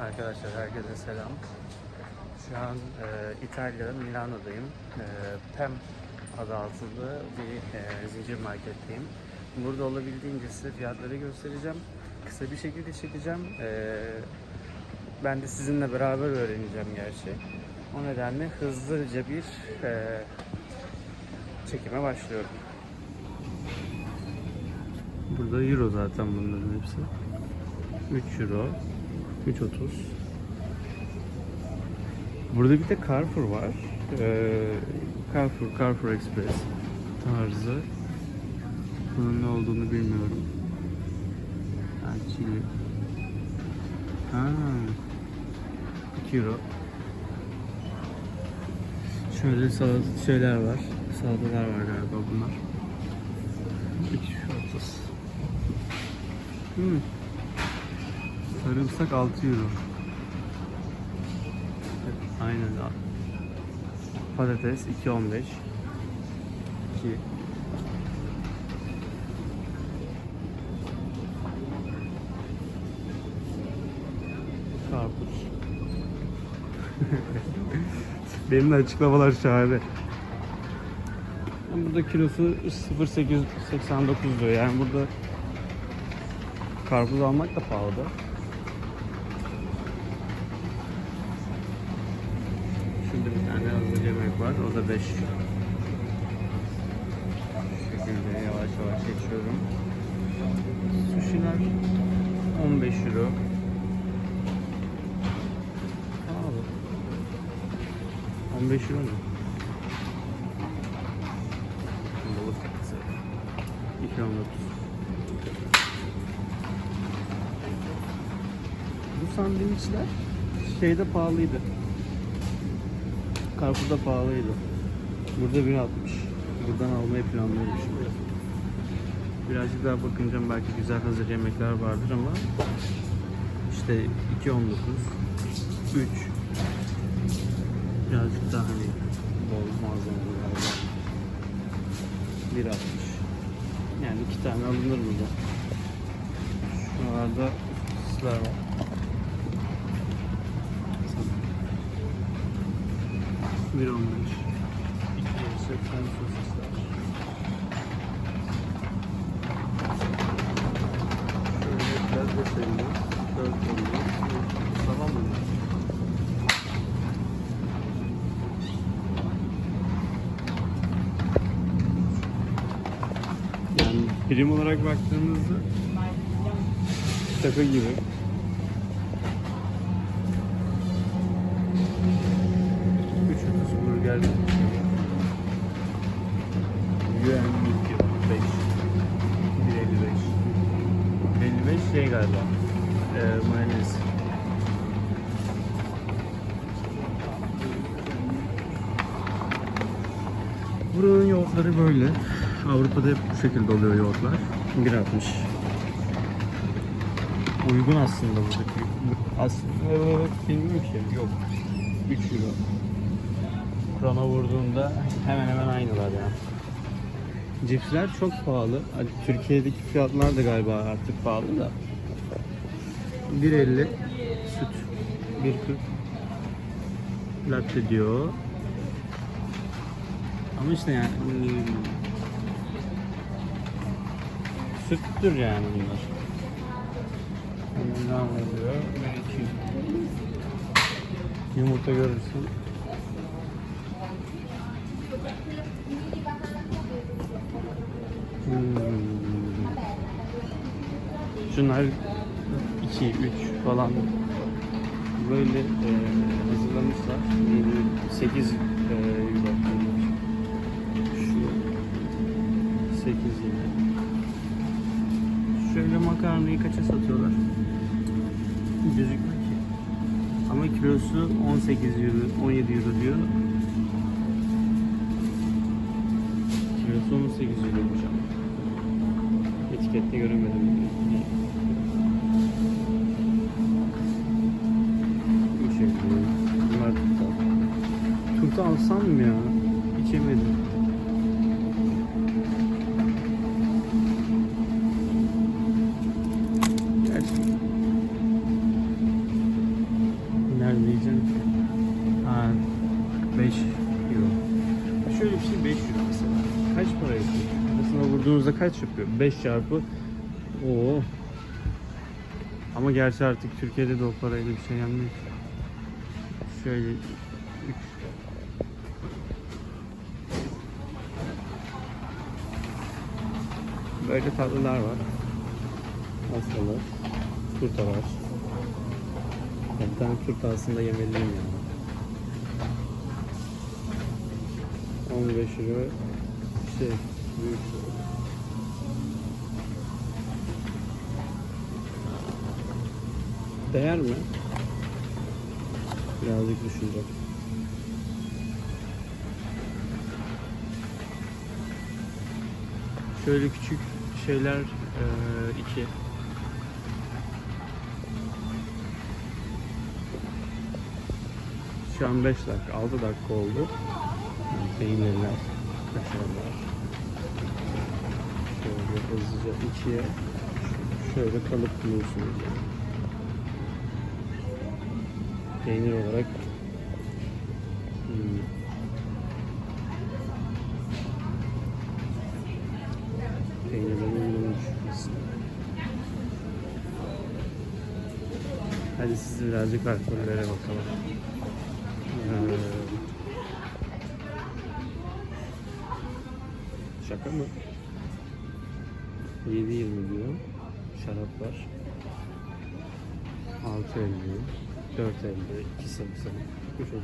Arkadaşlar herkese selam. Şu an e, İtalya, Milano'dayım. E, PEM adı altında bir e, zincir marketteyim. Burada olabildiğince size fiyatları göstereceğim. Kısa bir şekilde çekeceğim. E, ben de sizinle beraber öğreneceğim gerçi. O nedenle hızlıca bir e, çekime başlıyorum. Burada euro zaten bunların hepsi. 3 euro. 3.30. Burada bir de Carrefour var. Ee, Carrefour, Carrefour Express tarzı. Bunun ne olduğunu bilmiyorum. Chili. Ha. 2 euro. Şöyle salat şeyler var. Salatalar var galiba bunlar. 2.30. Hmm. Sarımsak 6 euro. Aynen. Patates 2.15. 2. Karpuz. Benim de açıklamalar şahane. Burada kilosu 0.889 diyor. Yani burada karpuz almak da pahalı da. Şurada bir tane hazır yemek var. O da 5 Şu şekilde yavaş yavaş geçiyorum. Sushi'ler 15 euro. Pahalı. 15 euro mu? Balık tatlısı. 2.19 Bu sandviçler şeyde pahalıydı. Carrefour'da pahalıydı. Burada 1.60. Buradan almayı planlıyorum şimdi. Birazcık daha bakınca belki güzel hazır yemekler vardır ama işte 2.19 3 Birazcık daha hani bol malzemeler var. 1.60 Yani iki tane alınır burada. Şuralarda sosisler var. 1.15 280 sosisler. Şöyle biraz detaylı. 4 oldu. Tamam mı? Yani prim olarak baktığımızda şaka gibi. Bir elli beş. Elli beş şey galiba. Ee, mayonez. Buranın yoğurtları böyle. Avrupa'da hep bu şekilde oluyor yoğurtlar. 1.60. Uygun aslında buradaki. Aslında bilmiyorum ki. Yok. 3 euro. Krona vurduğunda hemen hemen aynılar ya. Cipsler çok pahalı. Hani Türkiye'deki fiyatlar da galiba artık pahalı da. 1.50 süt. 1.40 latte diyor. Ama işte yani hmm, süttür yani bunlar. 1.2 Yumurta görürsün. Şunlar 2, 3 falan böyle e, hazırlamışlar. 8 e, euro. Şu 8 yine. Şöyle makarnayı kaça satıyorlar? Gözükmüyor ki. Ama kilosu 18 euro, 17 euro diyor. Kilosu 18 euroymuş ama. Etikette göremedim. Bu süt alsam mı ya? İçemedim. Gerçi. Nerede 5 euro. Şöyle bir şey 5 euro mesela. Kaç para yapıyor? Aslında vurduğunuzda kaç yapıyor? 5 çarpı. Oo. Ama gerçi artık Türkiye'de de o parayla bir şey yenmiyor. Şöyle 3 Böyle tatlılar var. Pastalar. Turtalar. Yani bir tane turta aslında yemeliyim yani. 15 euro şey büyük Değer mi? Birazcık düşüneceğim. Şöyle küçük şeyler eee, iki. Şu an 5 dakika, 6 dakika oldu. Peynirler, kaşarlar. Şöyle hızlıca ikiye şöyle kalıp buluyorsunuz. Peynir olarak Hadi siz birazcık alkollere bakalım. Ee, şaka mı? 7.20 diyor. Şaraplar. 6.50 4.50 2.80 3.30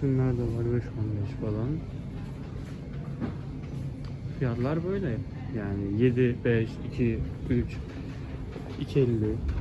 Şunlar da var 5.15 falan. Fiyatlar böyle. Yani 7, 5, 2, 3, 2.50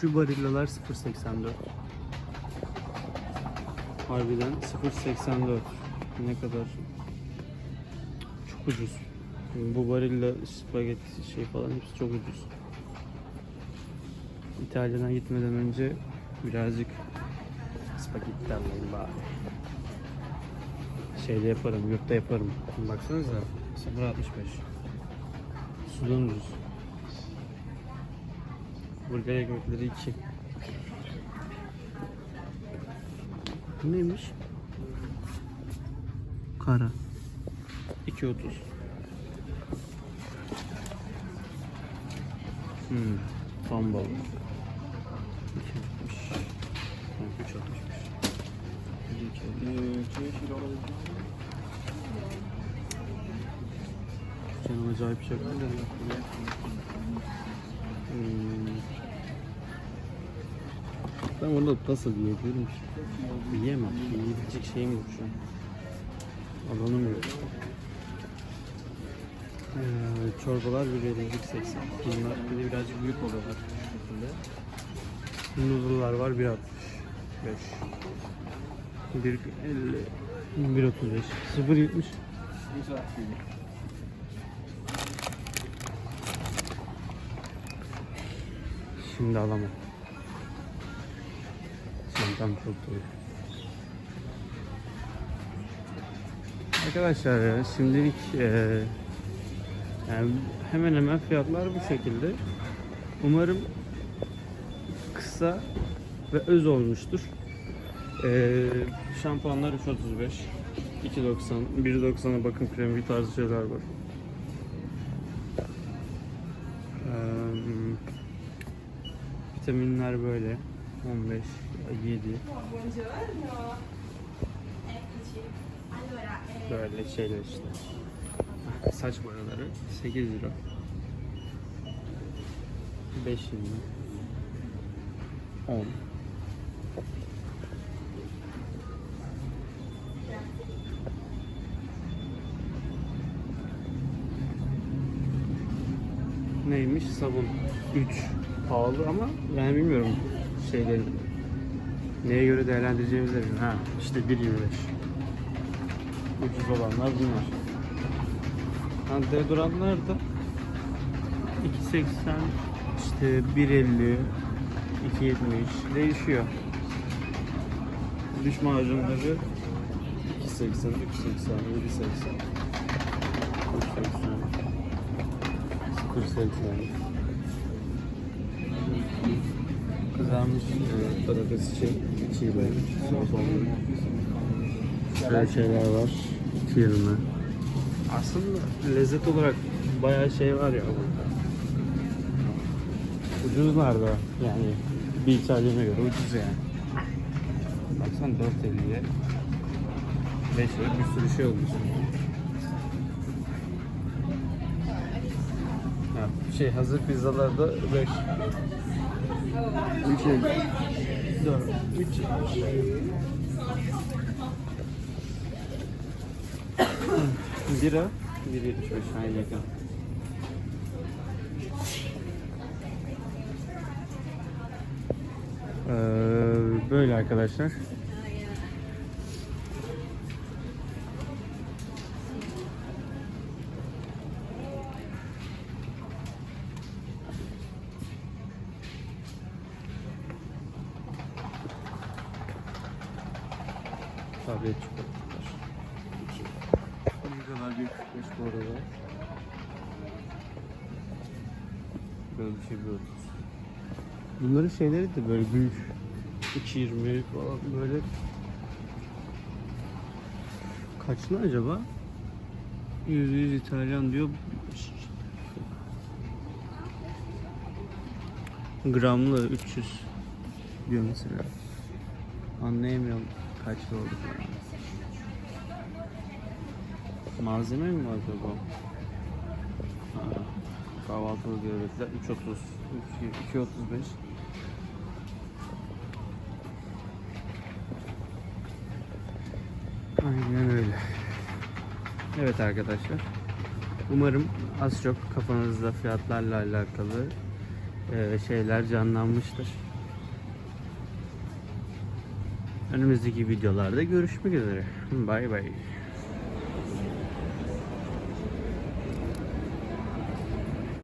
Şu barillalar 0.84 Harbiden 0.84 Ne kadar Çok ucuz. Bu barilla spagetti şey falan hepsi çok ucuz. İtalya'dan gitmeden önce birazcık spagetti alayım bari. Şeyde yaparım, yurtta yaparım. Baksanıza 0.65 Sudan ucuz Burger ekmekleri 2. Bu neymiş? Kara. 2.30. Hmm. Tam balık. 2.60. Tam 3.65. Canım acayip şey da. Hmm. Ben orada nasıl yiyebilirim ki? Yiyemem. Yiyebilecek şeyim yok şu an. Alanım yok. Ee, çorbalar 1.50 80. Bunlar bir de birazcık büyük oluyorlar şekilde. Noodle'lar var 1.65. 1.50 1.35 0.70 Şimdi alamam. Çantam çok dolu. Arkadaşlar ya, şimdilik eee, yani hemen hemen fiyatlar bu şekilde. Umarım kısa ve öz olmuştur. Eee şampuanlar 3.35 2.90 1.90'a bakın kremi tarzı şeyler var. Eee Vitaminler böyle. 15, 7. Böyle şeyler işte. Saç boyaları 8 lira. 5 lira. 10. Neymiş? Sabun. 3 pahalı ama yani bilmiyorum şeyleri neye göre değerlendireceğimizi de bilmiyorum. Ha işte 1.25 ucuz olanlar bunlar. Ha, deodorantlar da 2.80 işte 1.50 2.70 değişiyor. Diş macunları 2.80 3.80 7.80 3.80 0.80 Kızarmış e, patates için çiğ böyle sos. Şöyle şeyler var. Kirmi. Aslında lezzet olarak bayağı şey var ya burada. Ucuzlar da yani bir İtalyan'a göre ucuz yani. Baksana 4.50'ye 5 lira bir sürü şey olmuş. Ha, şey hazır pizzalarda 5 3 4 3 Bira 1.75 aynı yakın. Ee, böyle arkadaşlar. Tablet çikolatalar. Ne kadar büyük çıkmış bu arada. Böyle bir şey otuz. Bunların şeyleri de böyle büyük. 2.20 falan böyle. Kaçlı acaba? Yüz yüz İtalyan diyor. Gramlı 300 diyor mesela. Anlayamıyorum kaçlı olduklarını. Malzeme mi var acaba? Ha, kahvaltılık gevrekler 3.30 2 2.35 Aynen öyle. Evet arkadaşlar. Umarım az çok kafanızda fiyatlarla alakalı e, şeyler canlanmıştır. Önümüzdeki videolarda görüşmek üzere. Bay bay.